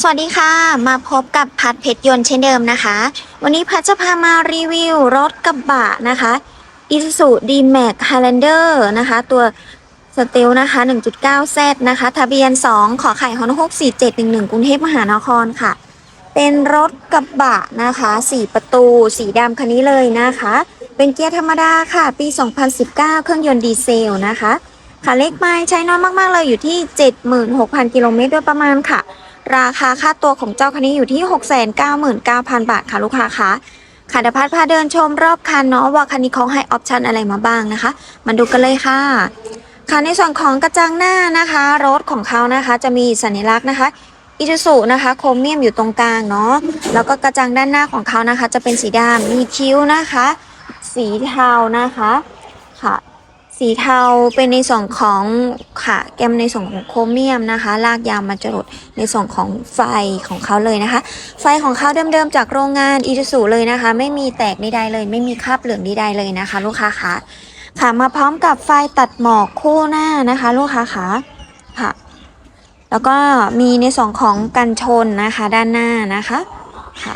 สวัสดีค่ะ มาพบกับพัดเพชรยนต์เช่นเดิมนะคะ วันนี้พัดจะพามารีวิวรถกระบะนะคะ Isuzu D-Max Highlander นะคะ ตัวสเตลนะคะ 1.9Z นะคะ ทะเบียน 2 ขอไข่ฮอนก4711 กรุงเทพมหานครค่ะ เป็นรถกระบะนะคะ 4 ประตู สีดำคันนี้เลยนะคะ เป็นเกียร์ธรรมดาค่ะ ปี 2019 เครื่องยนต์ดีเซลนะคะค่ะเลขไม้ใช้น้อยมาก ๆ เลยอยู่ที่ 76,000 กิโลเมตรโดยประมาณค่ะ ราคาค่าตัวของเจ้าคันนี้อยู่ที่ 699,000 บาทค่ะลูกค้าคะค่ะเดี๋ยวพัดพาเดินชมรอบคันเนาะว่าคันนี้เขาให้ออปชันอะไรมาบ้างนะคะ มาดูกันเลยค่ะ ค่ะในส่วนของกระจังหน้านะคะ รถของเขานะคะจะมีสัญลักษณ์นะคะอิจูสุนะคะโครเมียมอยู่ตรงกลางเนาะแล้วก็กระจังด้านหน้าของเขานะคะ จะเป็นสีดำมีคิ้วนะคะ สีเทานะคะค่ะ สีเทาเป็นในส่วนของค่ะแกมในส่วนของโครเมียมนะคะ ลากยาวมาจรดในส่วนของไฟของเขาเลยนะคะ ไฟของเขาเดิมๆจากโรงงานอีจูสุเลยนะคะ ไม่มีแตกใดๆเลย ไม่มีคราบเหลืองใดๆเลยนะคะ ลูกค้าคะค่ะมาพร้อมกับไฟตัดหมอกคู่หน้านะคะ ลูกค้าคะค่ะ แล้วก็มีในส่วนของกันชนนะคะ ด้านหน้านะคะค่ะ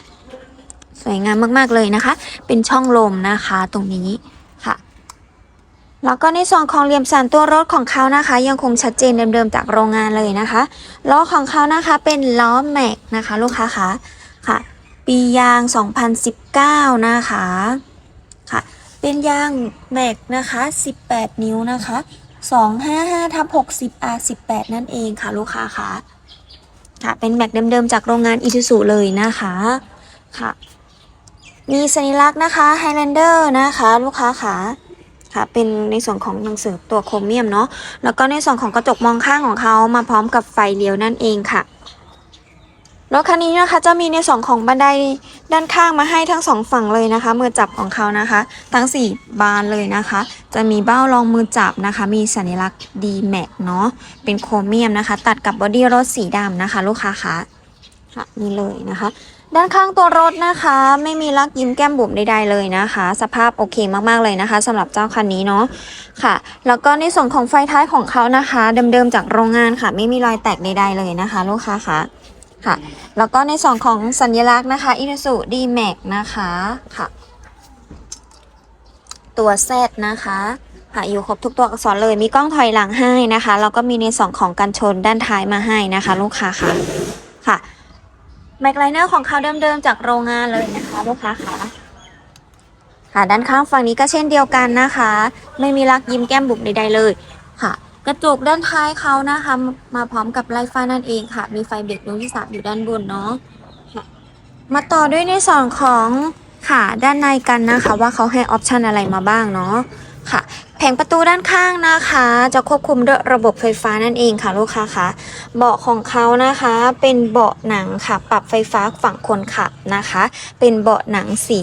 สวยงามมากๆเลยนะคะ เป็นช่องลมนะคะ ตรงนี้ แล้วก็ในส่วนของเหลี่ยมสันตัวรถของเขานะคะ ยังคงชัดเจนเดิมๆจากโรงงานเลยนะคะล้อของเขานะคะเป็นล้อแม็กนะคะ ลูกค้าคะค่ะ ปียาง 2019 นะคะค่ะ เป็นยางแม็กนะคะ 18 นิ้วนะคะ 255ทับ60 R 18 นั่นเองค่ะลูกค้าคะค่ะ เป็นแม็กเดิมๆจากโรงงานอิ u ู u เลยนะคะค่ะ มีสัญลักษณ์นะคะ Highlander นะคะ ลูกค้าคะ ค่ะเป็นในส่วนของหนังสือตัวโครเมียมเนาะแล้วก็ในส่วนของกระจกมองข้างของเขามาพร้อมกับไฟเลี้ยวนั่นเองค่ะรถคันนี้นะคะจะมีในส่วนของบันไดด้านข้างมาให้ทั้งสองฝั่งเลยนะคะ มือจับของเขานะคะ ทั้ง 4 บานเลยนะคะ จะมีเบ้ารองมือจับนะคะ มีสัญลักษณ์ D Max เนาะเป็นโครเมียมนะคะ ตัดกับบอดี้รถสีดำนะคะ ลูกค้าคะ่ะนี่เลยนะคะ ด้านข้างตัวรถนะคะ ไม่มีลักยิ้มแก้มบุ๋มใดๆเลยนะคะ สภาพโอเคมากๆเลยนะคะสำหรับเจ้าคันนี้เนาะค่ะ แล้วก็ในส่วนของไฟท้ายของเขานะคะ เดิมๆจากโรงงานค่ะ ไม่มีรอยแตกใดๆเลยนะคะ ลูกค้าคะค่ะ แล้วก็ในส่วนของสัญลักษณ์นะคะอินสุดีแม็กนะคะค่ะ ตัว Z นะคะค่ะอยู่ครบทุกตัวอักษรเลยมีกล้องถอยหลังให้นะคะแล้วก็มีในส่วนของกันชนด้านท้ายมาให้นะคะ ลูกค้าค่ะค่ะ แม็กไลเนอร์ของเขาเดิมๆจากโรงงานเลยนะคะลูกค้าคะค่ะด้านข้างฝั่งนี้ก็เช่นเดียวกันนะคะ ไม่มีลักยิ้มแก้มบุ๋มใดๆเลยค่ะ กระจกด้านท้ายเขานะคะ มาพร้อมกับไลฟ้านั่นเองค่ะ มีไฟเบรกดวงที่สามอยู่ด้านบนเนาะค่ะมาต่อด้วยในส่วนของค่ะด้านในกันนะคะ ว่าเขาให้ออปชันอะไรมาบ้างเนาะค่ะ แผงประตูด้านข้างนะคะ จะควบคุมด้วยระบบไฟฟ้านั่นเองค่ะลูกค้าคะเบาะของเขานะคะเป็นเบาะหนังค่ะ ปรับไฟฟ้าฝั่งคนขับนะคะ เป็นเบาะหนังสี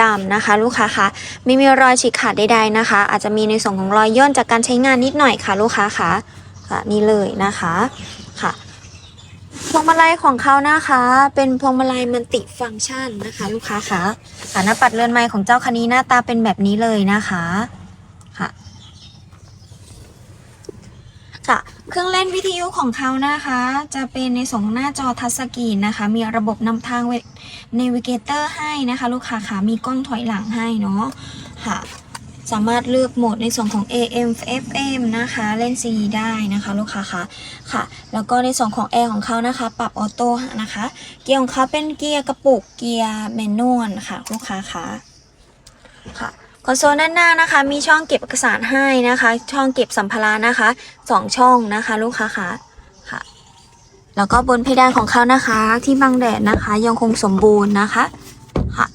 ดำนะคะ ลูกค้าคะไม่มีรอยฉีกขาดใดๆนะคะ อาจจะมีในส่วนของรอยย่นจากการใช้งานนิดหน่อยค่ะ ลูกค้าคะค่ะนี่เลยนะคะค่ะพวงมาลัยของเขานะคะ เป็นพวงมาลัยมันติฟังก์ชันนะคะ ลูกค้าคะหน้าปัดเรือนไม้ของเจ้าคันนี้หน้าตาเป็นแบบนี้เลยนะคะ ค่ะเครื่องเล่นวิทยุของเขานะคะ จะเป็นในส่วนของหน้าจอทัชสกรีนนะคะ มีระบบนำทางเนวิเกเตอร์ให้นะคะ ลูกค้าคะมีกล้องถอยหลังให้เนาะค่ะ สามารถเลือกโหมดในส่วนของ AM FM นะคะ เล่น C ได้นะคะ ลูกค้าคะค่ะ แล้วก็ในส่วนของแอร์ของเขานะคะ ปรับออโต้นะคะ เกียร์ของเขาเป็นเกียร์กระปุกเกียร์แมนนวลค่ะ ลูกค้าคะค่ะ อนโซลด้านหน้านะคะ มีช่องเก็บเอกสารให้นะคะ ช่องเก็บสัมภาระนะคะสองช่องนะคะ ลูกค้าคะค่ะ แล้วก็บนเพดานของเขานะคะ ที่บังแดดนะคะ ยังคงสมบูรณ์นะคะค่ะ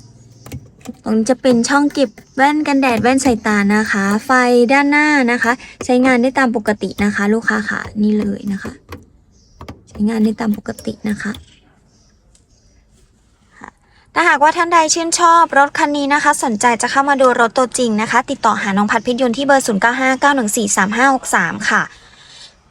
ตรงนี้จะเป็นช่องเก็บแว่นกันแดดแว่นสายตานะคะ ไฟด้านหน้านะคะ ใช้งานได้ตามปกตินะคะ ลูกค้าค่ะนี่เลยนะคะ ใช้งานได้ตามปกตินะคะ ถ้าหากว่าท่านใดชื่นชอบรถคันนี้นะคะ สนใจจะเข้ามาดูรถตัวจริงนะคะ ติดต่อหาน้องพัดพิทยนที่เบอร์ 0959143563 ค่ะ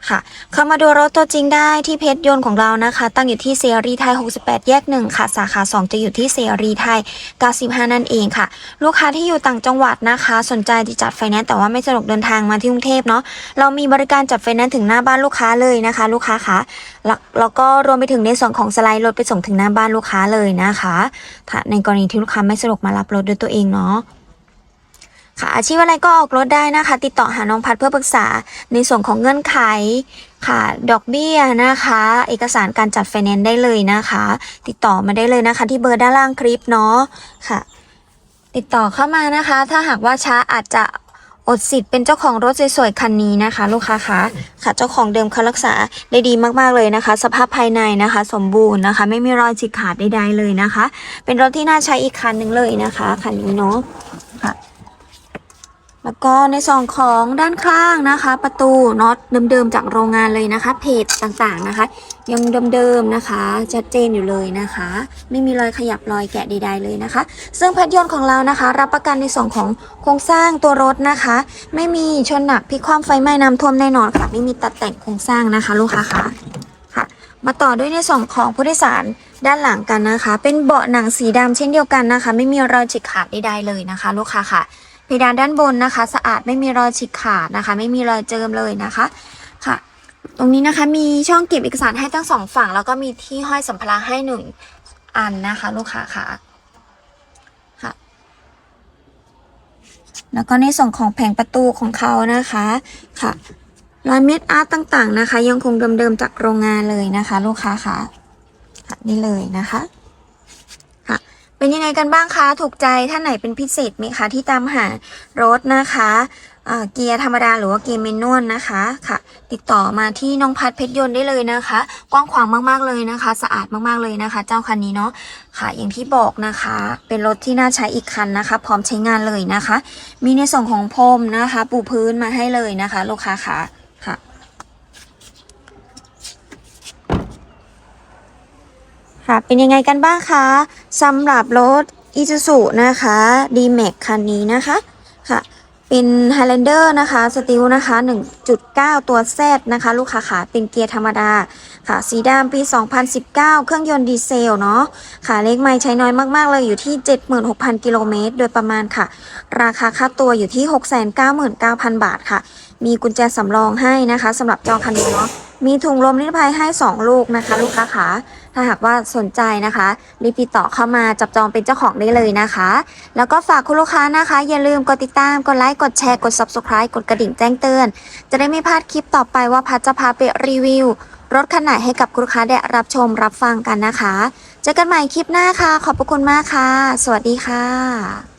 ค่ะ เข้ามาดูรถตัวจริงได้ที่เพจยนต์ของเรานะคะ ตั้งอยู่ที่เซรีไทย 68 แยก 1 ค่ะ สาขา 2 จะอยู่ที่เซรีไทย 95 นั่นเองค่ะ ลูกค้าที่อยู่ต่างจังหวัดนะคะ สนใจที่จัดไฟแนนซ์แต่ว่าไม่สะดวกเดินทางมาที่กรุงเทพเนาะเรามีบริการจัดไฟแนนซ์ถึงหน้าบ้านลูกค้าเลยนะคะ ลูกค้าคะแล้วก็รวมไปถึงในส่วนของสไลด์รถไปส่งถึงหน้าบ้านลูกค้าเลยนะคะในกรณีที่ลูกค้าไม่สะดวกมารับรถด้วยตัวเองเนาะ ค่ะอาชีพอะไรก็ออกรถได้นะคะ ติดต่อหาน้องพัดเพื่อปรึกษาในส่วนของเงื่อนไขค่ะ ดอกเบี้ยนะคะ เอกสารการจัดไฟแนนซ์ได้เลยนะคะ ติดต่อมาได้เลยนะคะ ที่เบอร์ด้านล่างคลิปเนาะค่ะ ติดต่อเข้ามานะคะ ถ้าหากว่าช้าอาจจะอดสิทธิ์เป็นเจ้าของรถสวยๆคันนี้นะคะ ลูกค้าคะค่ะ เจ้าของเดิมเขารักษาได้ดีมากๆเลยนะคะ สภาพภายในนะคะ สมบูรณ์นะคะ ไม่มีรอยฉีกขาดใดๆเลยนะคะ เป็นรถที่น่าใช้อีกคันหนึ่งเลยนะคะคันนี้เนาะค่ะ แล้วก็ในส่วนของด้านข้างนะคะ ประตูน็อตเดิมๆจากโรงงานเลยนะคะ เพจต่างๆนะคะ ยังเดิมๆนะคะชัดเจนอยู่เลยนะคะ ไม่มีรอยขยับรอยแกะใดๆเลยนะคะ ซึ่งแพัดยนต์ของเรานะคะ รับประกันในส่วนของโครงสร้างตัวรถนะคะ ไม่มีชนหนักพิคว่ำไฟไหม้น้ำท่วมแน่นอนค่ะ ไม่มีตัดแต่งโครงสร้างนะคะ ลูกค้าคะค่ะ มาต่อด้วยในส่วนของผู้โดยสารด้านหลังกันนะคะ เป็นเบาะหนังสีดำเช่นเดียวกันนะคะ ไม่มีรอยฉีกขาดใดๆเลยนะคะ ลูกค้าค่ะ ดานด้านบนนะคะ สะอาดไม่มีรอยฉีกขาดนะคะ ไม่มีรอยเจิมเลยนะคะค่ะ ตรงนี้นะคะมีช่องเก็บเอกสารให้ทั้งสองฝั่ง แล้วก็มีที่ห้อยสัมภาระให้หนึ่งอันนะคะ ลูกค้าค่ะค่ะ แล้วก็ในส่วนของแผงประตูของเขานะคะค่ะรอยเม็ดอาร์ตต่างๆนะคะ ยังคงเดิมๆจากโรงงานเลยนะคะ ลูกค้าค่ะนี่เลยนะคะ เป็นยังไงกันบ้างคะ ถูกใจท่านไหนเป็นพิเศษไหมคะที่ตามหารถนะคะเกียร์ธรรมดาหรือว่าเกียร์เมนนวลนะคะค่ะ ติดต่อมาที่น้องพัดเพชรยนต์ได้เลยนะคะ กว้างขวางมากๆเลยนะคะ สะอาดมากๆเลยนะคะ เจ้าคันนี้เนาะค่ะ อย่างที่บอกนะคะ เป็นรถที่น่าใช้อีกคันนะคะ พร้อมใช้งานเลยนะคะ มีในส่วนของพรมนะคะ ปูพื้นมาให้เลยนะคะ ลูกค้าค่ะ ค่ะ เป็นยังไงกันบ้างคะสำหรับรถ i s u z u นะคะ D-Max คันนี้นะคะค่ะ เป็น Highlander นะคะสติลนะคะ 1.9 ตัว Z นะคะ ลูกค้าขาเป็นเกียร์ธรรมดาค่ะ สีดำปี 2019 เครื่องยนต์ดีเซลเนาะค่ะเลขไม่ใช้น้อยมาก ๆ เลยอยู่ที่ 76,000 กิโลเมตร โดยประมาณค่ะ ราคาค่าตัวอยู่ที่ 699,000 บาทค่ะ มีกุญแจสำรองให้นะคะสำหรับจองคันนี้เนาะ มีถุงลมนิรภัยให้ 2 ลูกนะคะ ลูกค้าขาถ้าหากว่าสนใจนะคะรีบติดต่อเข้ามาจับจองเป็นเจ้าของได้เลยนะคะ แล้วก็ฝากคุณลูกค้านะคะ อย่าลืมกดติดตาม กดไลค์ กดแชร์ กด subscribe กดกระดิ่งแจ้งเตือน จะได้ไม่พลาดคลิปต่อไปว่าพัดจะพาไปรีวิว รถคันไหนให้กับคุณลูกค้าได้รับชมรับฟังกันนะคะ เจอกันใหม่คลิปหน้าค่ะ ขอบพระคุณมากค่ะ สวัสดีค่ะ